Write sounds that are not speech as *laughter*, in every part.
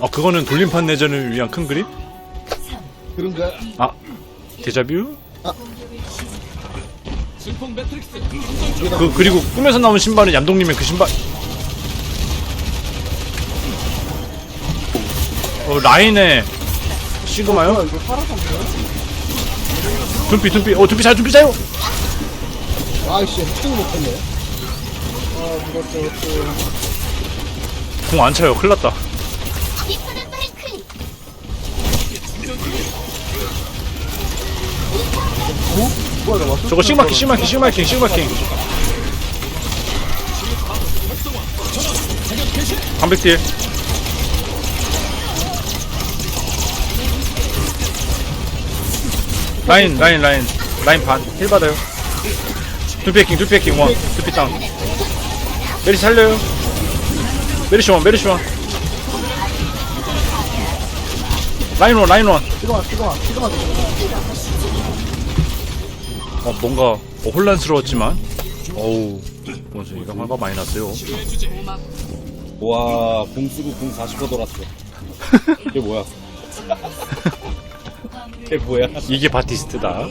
아 그거는 돌림판 내전을 위한 큰 그림? 그런가? 아 데자뷰? 그 그리고 꿈에서 나온 신발은 얌동님의 그 신발 어 라인에 시그마요? 둠피 둠피 어 둠피 잘 둠피 자요 아이씨 해킹 못했네 아 누가 저것도 공안 차요 큰일 났다 저거 시그마킹 시그마킹 시그마킹 시그마킹. 방백딜. 라인 라인 라인. 라인 반힐 받아요. 두피 해킹 두피 해킹. 원. 두피 땅 메리 살려요. 메리시 원 메리시 원. 라인 원 라인 원. 시그마 시그마 시그마 어, 뭔가 어, 혼란스러웠지만 어우 뭐지 이거 화가 많이 났어요 와, 공 쓰고 공 40호 돌았어. 이게 뭐야? *laughs* 이게 뭐야? 이게 바티스트다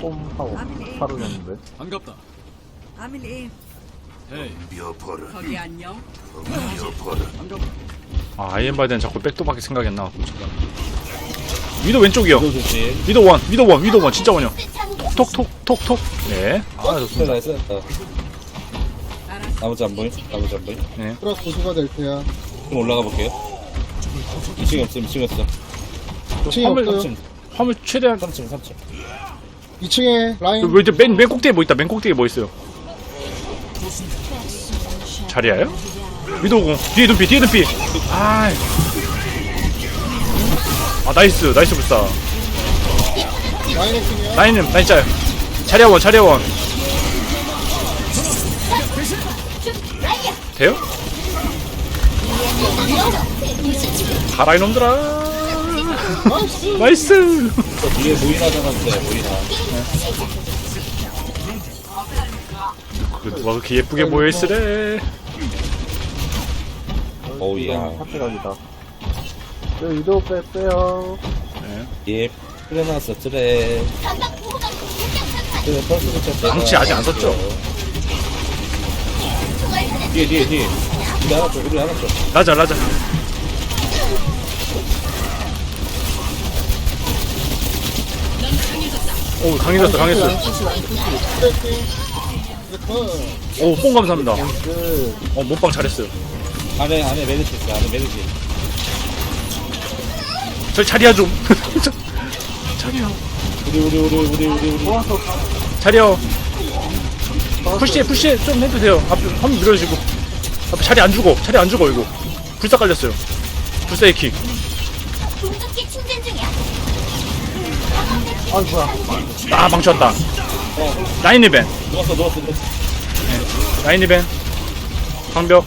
꼼하고 사르겠는데 반갑다. عامل ايه؟ 헤이, 거기 안녕. 아 아이엠바이드는 자꾸 백도밖에 생각이 안 나갖고 잠깐 위도 왼쪽이요 이거 좋지. 위도 원 위도 원 위도 원 진짜 원이요 톡톡톡톡 네아 좋습니다 나이스, 나이스. 나머지 안 보임? 나머지 안 보임? 프라 고수가 될 테야 좀 올라가 볼게요. 2층 없음, 2층 없어. 2층에 화물 없어요 3층, 화물 최대한 3층, 3층. 2층에 라인 왜 이제 맨, 맨 꼭대기에 뭐 있다 맨 꼭대기에 뭐 있어요 자리야요? 위도 공 뒤에 눈피 뒤에 눈피 아이 아 나이스 나이스 불사. 라인 라인은 라인 짜요 자리야원 자리야원. 돼요? 가라 이놈들아. 나이스. 저 뒤에 모이나 잡았는데, 모이나. 그 누가 그렇게 예쁘게 모여있으래? 어우, 야. 파트각이다 저빼 빼요 예, 트레 나왔어, 트레. 트레 펄스 붙였대. 망치 아직 안 썼죠? 뒤에, 뒤에, 뒤에. 우리 하나 줘, 우리 하나 줘. 라자 라자 오 강해졌어 강했어 브레이크 오뽕 감사합니다 그어 몸빵 잘했어요 안에, 안에 메르시 있어, 안에 메르시. 저 자리야 좀. 자리야. 우리, 우리, 우리, 우리, 우리, 우리. 모아서. 자리야 푸시해 푸시해. 좀 해도 돼요. 앞에 한번 밀어주시고. 앞에 자리 안 죽어 자리 안 죽어 이거. 불사 깔렸어요. 불사 에킥 공격기 충전 중이야. 아 뭐야. 아 망쳤다. 라인 리벤. 누웠어, 누웠어, 누웠어. 라인 리벤. 방벽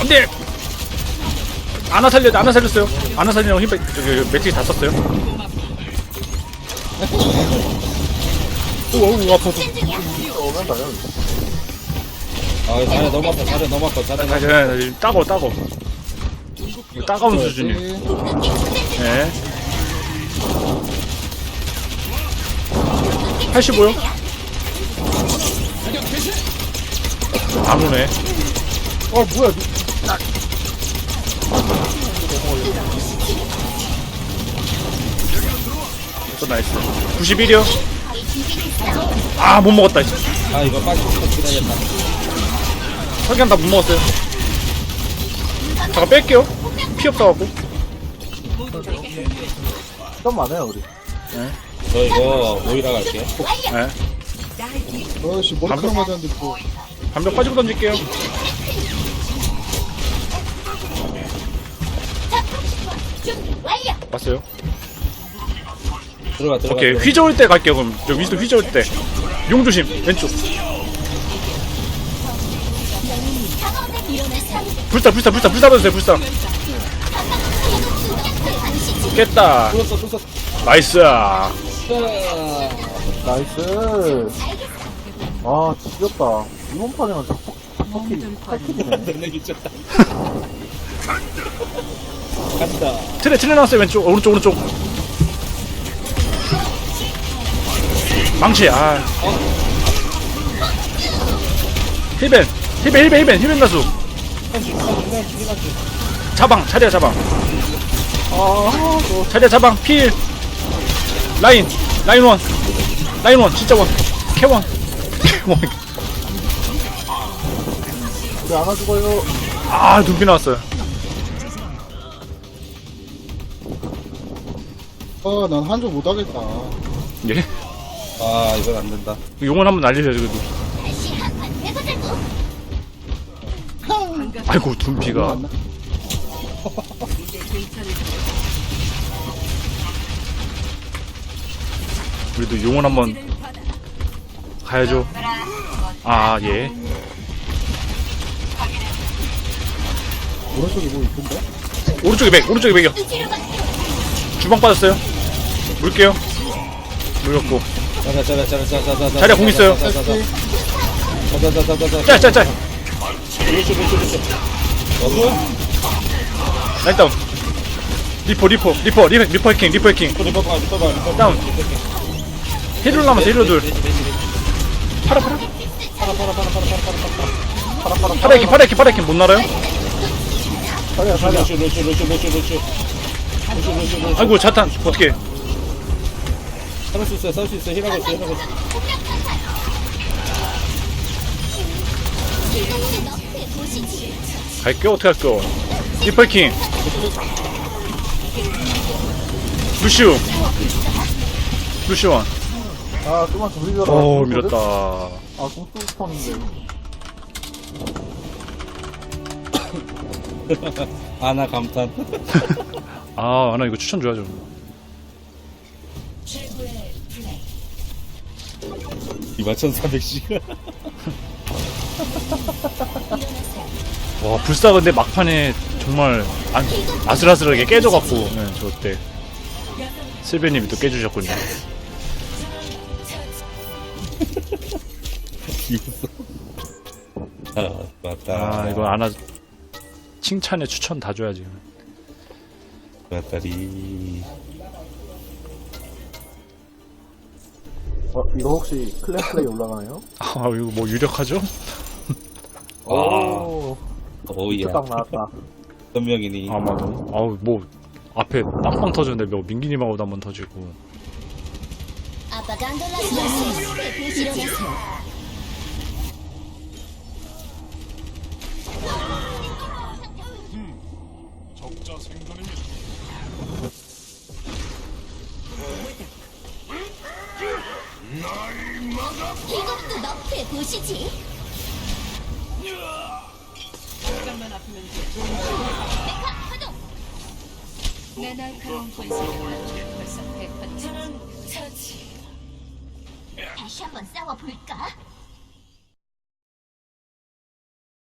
안돼 아나 살려 아나 살렸어요. 아나 살리려고 힘 빼- 저기 매트릭 다 썼어요. 오우 아파 오면 다요 아, 자네 너무 아파, 자네 너무 아파, 자네 너무 아파. 따가워 따가워. 이거 따가운 수준이에요. 충전 중네 85요? 안 오네 어 뭐야 또 나이스 91이요? 아 못 먹었다 씨. 아, 이거 빨리 좀 기다렸다. 설계한 다못 먹었어요 잠깐 뺄게요 피 없어갖고 좀 많아요 우리 저 이거 모이라 갈게요. 네. 어씨 머리카락 맞았는데 또 반벽 빠지고 던질게요. 왔어요? 들어가, 들어가. 오케이 들어가. 휘저을 때 갈게요 그럼. 저 위스도 휘저을 때 용 조심 왼쪽. 불사 불사 불사 불사 받으세요 불사. 깼다. 뚫었어, 뚫었어. 나이스. 나이스. 아, 지겹다. 이번 판에만 저 몸좀 퍼. 팔키네. 너네. 미쳤다. 간다. 트레 트레 나왔어요 왼쪽. 오른쪽 오른쪽. 망치 아. 힐벤 힐벤 힐벤 힐벤 힐벤 가수. 자방 차리야 자방. 아, 또, 차리야 자방 필. 라인 라인 원. 라인 원 진짜 원. 캐원. 캐원 우리 안아 죽어요. 아 눈빛 나왔어요 아, 난 한조 못하겠다. 예 아, 이건 안 된다. 용원 한번 날리셔야죠 그래도 다시 한판 해보자고. 아이고 눈피가 이제 괜찮을 그래도 용원 한번 가야죠 아 예 오른쪽에 뭐 있던데? 오른쪽에 맥 오른쪽에 가. 주방 빠졌어요 물게요 물렸고 짜자, 짜자, 짜자, 짜자, 짜자. 자리야, 공 있어요. 짜자, 짜자, 짜자, 짜자, 짜자. 짤짤짤 루시, 루시, 루시. 너무? 라인 다운 리퍼 리퍼 리퍼 리퍼 리퍼 해킹 리퍼 해킹 리퍼 봐, 리퍼 봐, 리퍼 봐. 다운. 힐러 남았어 힐러 둘 파라 파라 파라 해킹 파라 해킹 파라 해킹 못 날아요? 살려, 살려. 루시, 루시, 루시, 루시, 루시. 루시, 루시, 루시. 아이고 자탄 어떻게 살을 수 살수 있어요. 힐하고 있어, 힐하고 있어. 너프에 보시지. 갈게요 어떻게 할게요 리퍼 해킹 루시우 루시원 아, 좀만 더 밀려라. 오 밀었다 아, 공 싶었는데. *laughs* 아나 감탄. *laughs* 아 하나 이거 추천 줘야죠 24,400시간. *laughs* 와 불사 근데 막판에 정말 안, 아슬아슬하게 깨져갖고 네, 저 때 실베님이 또 깨주셨군요 비웃어. 아, 맞다. 아 이거 아나 칭찬에 추천 다 줘야지 맞다리. 어, 이거 혹시 클랜 플레이 올라가나요? *laughs* 아 이거 뭐 유력하죠? 오, 오우야. 딱 나왔다. 선명이니. 아마도 아우 뭐 앞에 빵빵 터졌는데 뭐 민기님하고도 한번 터지고 아빠가 안 보시지. 일어나세요. 보시지. 잠깐만 아프면 돼. 메카 파동. 내 날카로운 본색은 벌써 백번. 다시 한번 싸워 볼까?